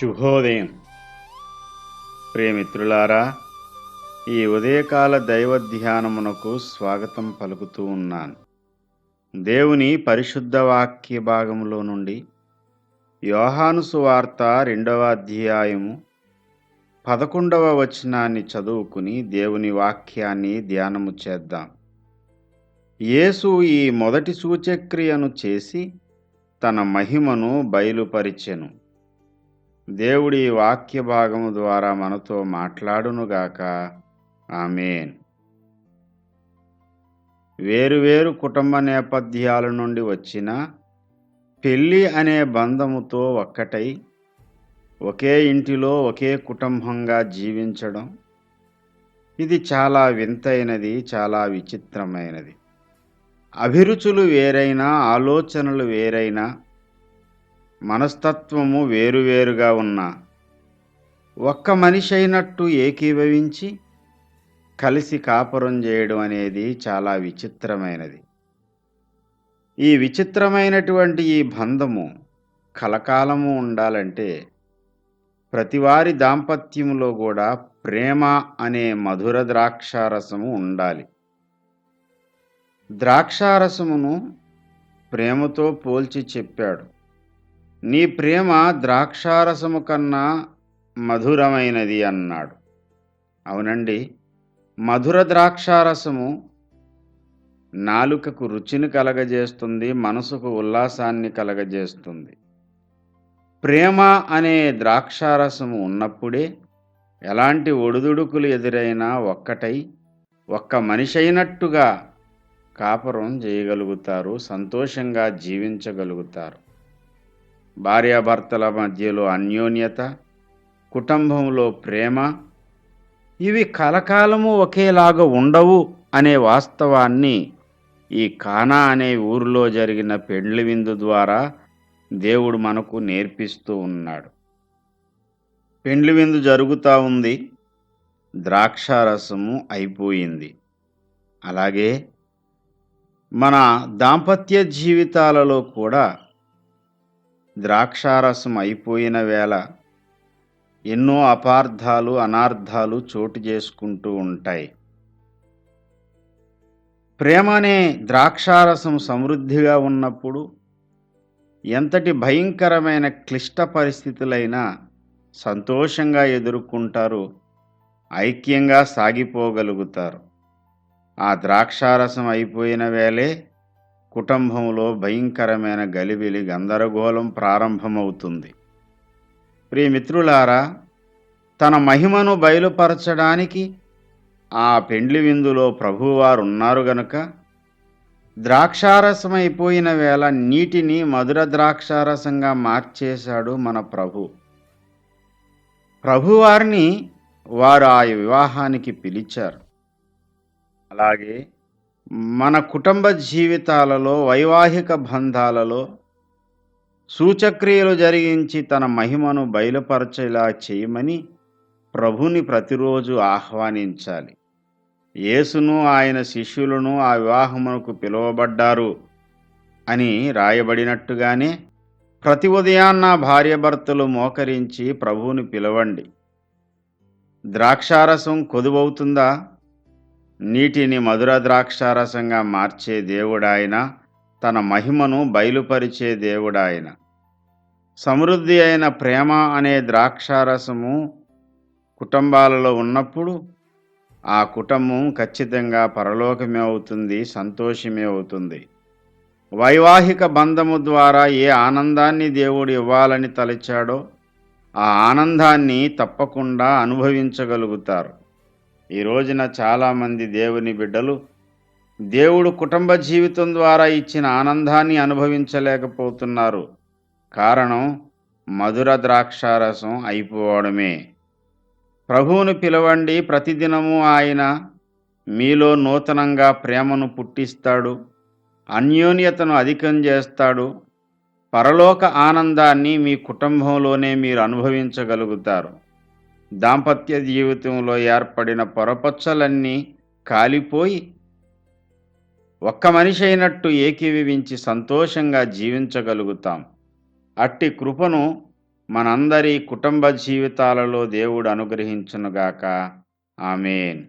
శుభోదయం. ప్రియమిత్రులారా ఈ ఉదయకాల దైవ ధ్యానమునకు స్వాగతం పలుకుతూ ఉన్నాను. దేవుని పరిశుద్ధ వాక్య భాగంలో నుండి యోహాను సువార్త రెండవ అధ్యాయము పదకొండవ వచనాన్ని చదువుకుని దేవుని వాక్యాన్ని ధ్యానము చేద్దాం. యేసు ఈ మొదటి సూచక్రియను చేసి తన మహిమను బయలుపరిచెను. దేవుడి వాక్య భాగము ద్వారా మనతో మాట్లాడునుగాక ఆమెన్. వేరువేరు కుటుంబ నేపథ్యాల నుండి వచ్చిన పెళ్ళి అనే బంధముతో ఒక్కటై ఒకే ఇంటిలో ఒకే కుటుంబంగా జీవించడం ఇది చాలా వింతైనది చాలా విచిత్రమైనది. అభిరుచులు వేరైనా ఆలోచనలు వేరైనా మనస్తత్వము వేరువేరుగా ఉన్న ఒక్క మనిషి అయినట్టు ఏకీభవించి కలిసి కాపురం చేయడం అనేది చాలా విచిత్రమైనది. ఈ విచిత్రమైనటువంటి ఈ బంధము కలకాలము ఉండాలంటే ప్రతివారి దాంపత్యములో కూడా ప్రేమ అనే మధుర ద్రాక్షారసము ఉండాలి. ద్రాక్షారసమును ప్రేమతో పోల్చి చెప్పాడు. నీ ప్రేమ ద్రాక్షారసము కన్నా మధురమైనది అన్నాడు. అవునండి మధుర ద్రాక్షారసము నాలుకకు రుచిని కలగజేస్తుంది మనసుకు ఉల్లాసాన్ని కలగజేస్తుంది. ప్రేమ అనే ద్రాక్షారసము ఉన్నప్పుడే ఎలాంటి ఒడిదుడుకులు ఎదురైనా ఒక్కటై ఒక్క మనిషి అయినట్టుగా కాపురం చేయగలుగుతారు సంతోషంగా జీవించగలుగుతారు. భార్యాభర్తల మధ్యలో అన్యోన్యత కుటుంబంలో ప్రేమ ఇవి కలకాలము ఒకేలాగా ఉండవు అనే వాస్తవాన్ని ఈ కానా అనే ఊరిలో జరిగిన పెండ్లి విందు ద్వారా దేవుడు మనకు నేర్పిస్తూ ఉన్నాడు. పెండ్లి విందు జరుగుతూ ఉంది ద్రాక్షారసము అయిపోయింది. అలాగే మన దాంపత్య జీవితాలలో కూడా ద్రాక్షారసం అయిపోయిన వేళ ఎన్నో అపార్థాలు అనార్థాలు చోటు చేసుకుంటూ ఉంటాయి. ప్రేమ అనే ద్రాక్షారసం సమృద్ధిగా ఉన్నప్పుడు ఎంతటి భయంకరమైన క్లిష్ట పరిస్థితులైనా సంతోషంగా ఎదుర్కొంటారు ఐక్యంగా సాగిపోగలుగుతారు. ఆ ద్రాక్షారసం అయిపోయిన వేళే కుటుంబంలో భయంకరమైన గలిబిలి గందరగోళం ప్రారంభమవుతుంది. ప్రియమిత్రులారా తన మహిమను బయలుపరచడానికి ఆ పెండ్లి విందులో ప్రభువారు ఉన్నారు గనుక ద్రాక్షారసమైపోయిన వేళ నీటిని మధుర ద్రాక్షారసంగా మార్చేశాడు మన ప్రభు. ప్రభువారిని వారు ఆ వివాహానికి పిలిచారు. అలాగే మన కుటుంబ జీవితాలలో వైవాహిక బంధాలలో సూచక్రియలు జరిగించి తన మహిమను బయలుపరచేలా చేయమని ప్రభుని ప్రతిరోజు ఆహ్వానించాలి. యేసును ఆయన శిష్యులను ఆ వివాహమునకు పిలువబడ్డారు అని రాయబడినట్టుగానే ప్రతి ఉదయాన్న భార్యభర్తలు మోకరించి ప్రభువుని పిలవండి. ద్రాక్షారసం కొదువవుతుందా? నీటిని మధుర ద్రాక్షారసంగా మార్చే దేవుడాయన తన మహిమను బయలుపరిచే దేవుడాయన. సమృద్ధి అయిన ప్రేమ అనే ద్రాక్షారసము కుటుంబాలలో ఉన్నప్పుడు ఆ కుటుంబం ఖచ్చితంగా పరలోకమే అవుతుంది సంతోషమే అవుతుంది. వైవాహిక బంధము ద్వారా ఏ ఆనందాన్ని దేవుడు ఇవ్వాలని తలచాడో ఆ ఆనందాన్ని తప్పకుండా అనుభవించగలుగుతారు. ఈ రోజున చాలామంది దేవుని బిడ్డలు దేవుడు కుటుంబ జీవితం ద్వారా ఇచ్చిన ఆనందాన్ని అనుభవించలేకపోతున్నారు. కారణం మధుర ద్రాక్షారసం అయిపోవడమే. ప్రభువును పిలవండి ప్రతిదినము ఆయన మీలో నూతనంగా ప్రేమను పుట్టిస్తాడు అన్యోన్యతను అధికం చేస్తాడు పరలోక ఆనందాన్ని మీ కుటుంబంలోనే మీరు అనుభవించగలుగుతారు. దాంపత్య జీవితంలో ఏర్పడిన పొరపచ్చలన్నీ కాలిపోయి ఒక్క మనిషి అయినట్టు ఏకీభవించి సంతోషంగా జీవించగలుగుతాం. అట్టి కృపను మనందరి కుటుంబ జీవితాలలో దేవుడు అనుగ్రహించునుగాక. ఆమెన్.